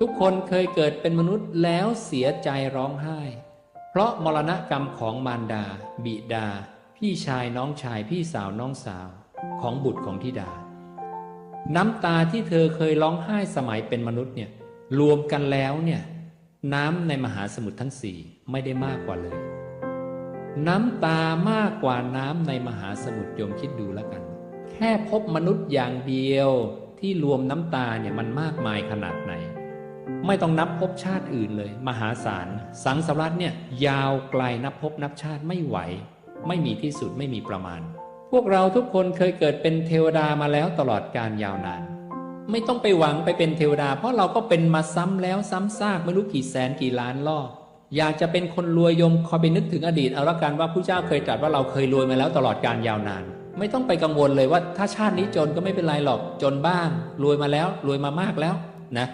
ทุกคนเคยเกิดเป็นมนุษย์แล้วเสียใจร้องไห้ เพราะมรณะกรรมของมารดา บิดา พี่ชายน้องชายพี่สาวน้องสาวของบุตรของธิดา น้ำตาที่เธอเคยร้องไห้สมัยเป็นมนุษย์เนี่ยรวมกันแล้วเนี่ยน้ำในมหาสมุทรทั้งสี่ไม่ได้มากกว่าเลย น้ำตามากกว่าน้ำในมหาสมุทรโยมคิดดูแล้วกัน แค่พบมนุษย์อย่างเดียวที่รวมน้ำตาเนี่ยมันมากมายขนาดไหน ไม่ต้องนับภพชาติอื่นเลย มหาศาลสังสารวัตเนี่ยยาวไกลนับภพนับชาติไม่ไหว ไม่มีที่สุดไม่มีประมาณ พวกเราทุกคนเคยเกิดเป็นเทวดามาแล้วตลอดการยาวนาน ไม่ต้องไปหวังไปเป็นเทวดา เพราะเราก็เป็นมาซ้ำแล้วซ้ำซากไม่รู้กี่แสนกี่ล้านรอบอยากจะเป็นคนรวยยมคอยไปนึกถึงอดีตเอาละกันว่าผู้เจ้าเคยตรัสว่าเราเคยรวยมาแล้วตลอดการยาวนาน ไม่ต้องไปกังวลเลยว่าถ้าชาตินี้จนก็ไม่เป็นไรหรอกจนบ้าง รวยมาแล้ว รวยมามากแล้วนะ